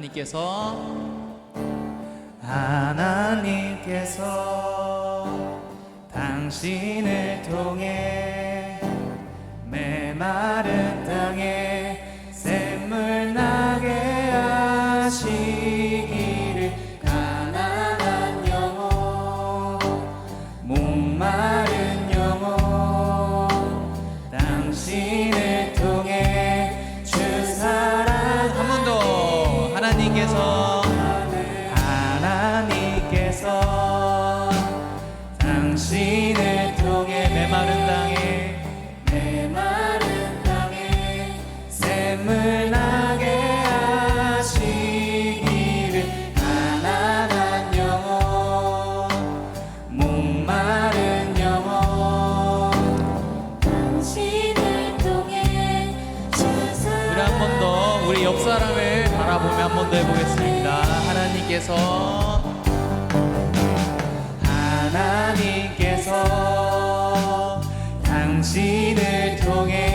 하나님께서. 하나님께서 당신을 통해 메마른 기도해 보겠습니다. 하나님께서 하나님께서 당신을 통해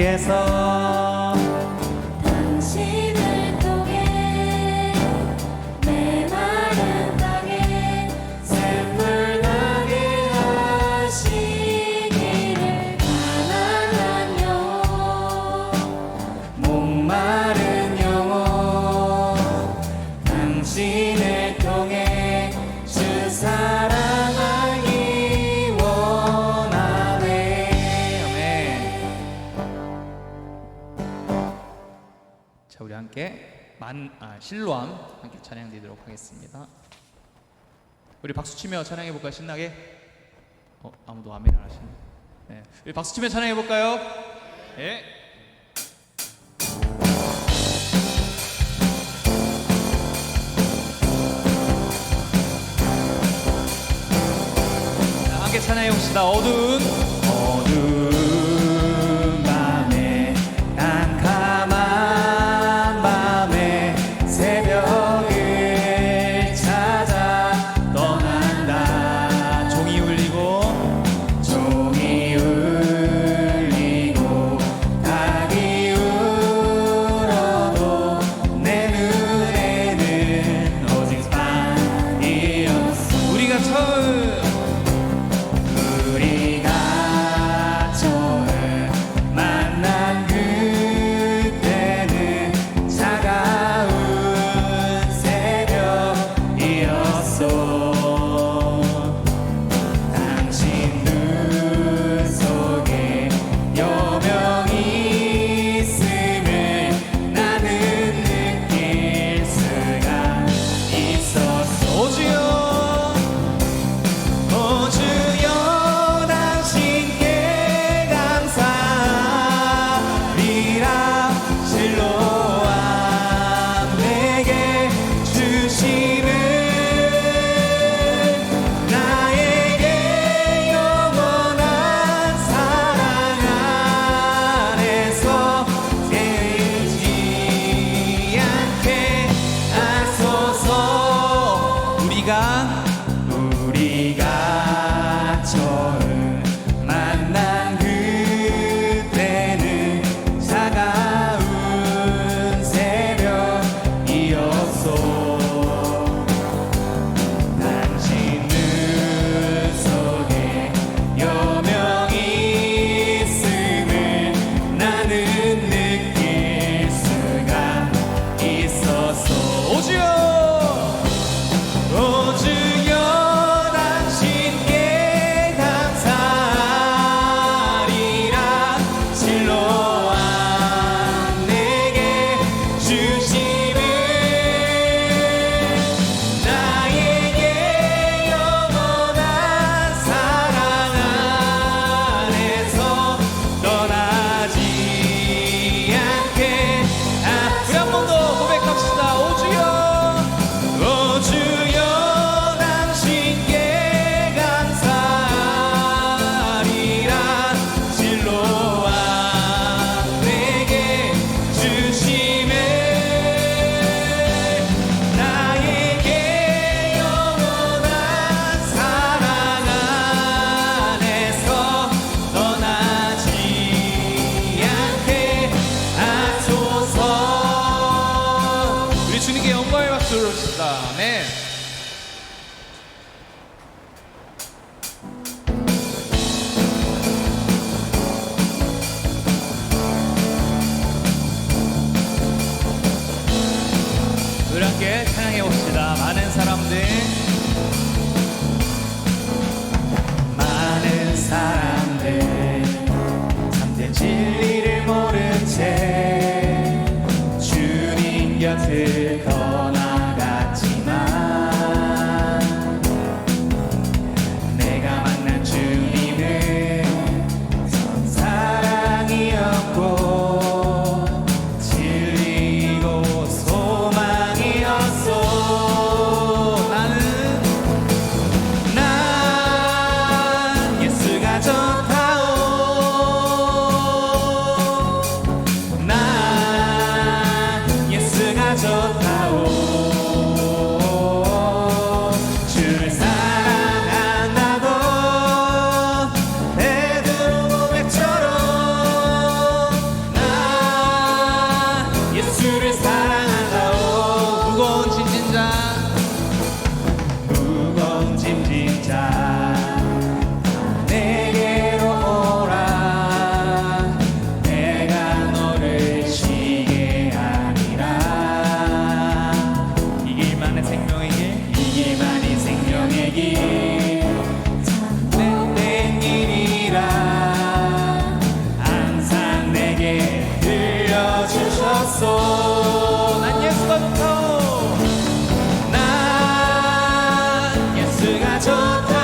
주께서 만, 아, 실로암 함께 찬양드리도록 하겠습니다. 우리 박수치며 찬양해볼까요? 신나게? 어, 아무도 아멘 안 하시네. 네. 우리 박수치며 찬양해볼까요? 네. 예. 함께 찬양해봅시다. 어두운 주님께 영광의 박수를 주시다. 아멘. Father.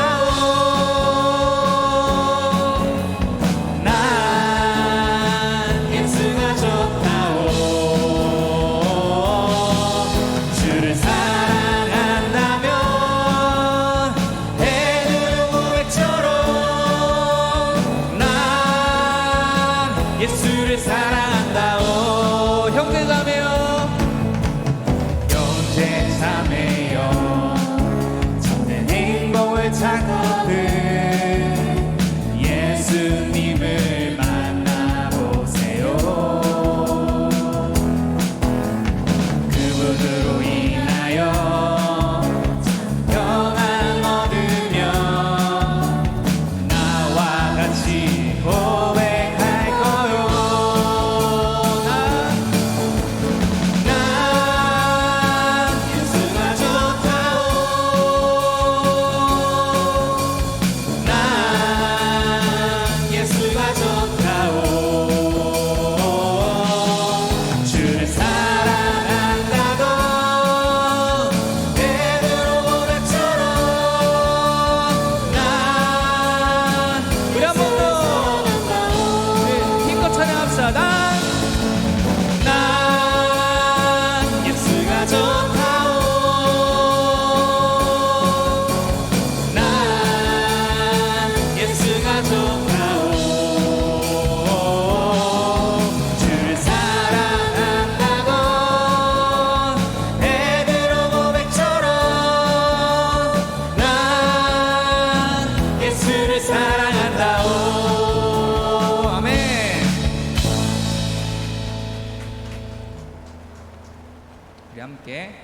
함께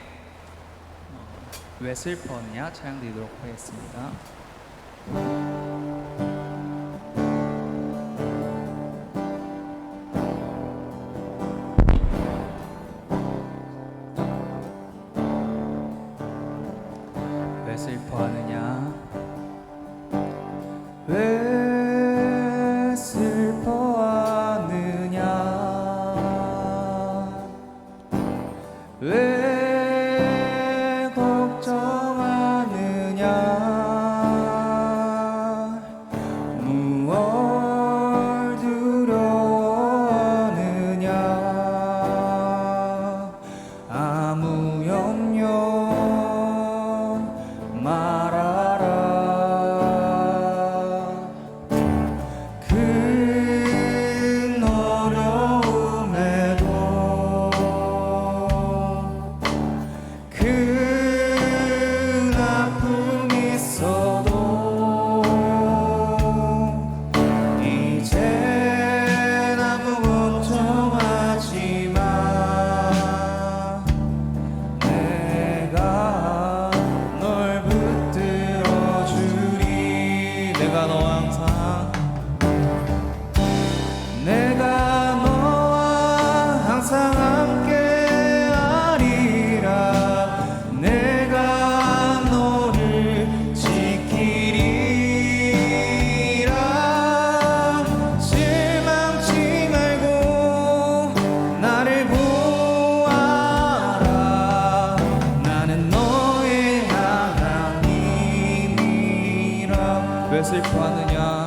어, 왜 슬퍼냐 찬양 드리도록 하겠습니다. 무엇을 구하느냐?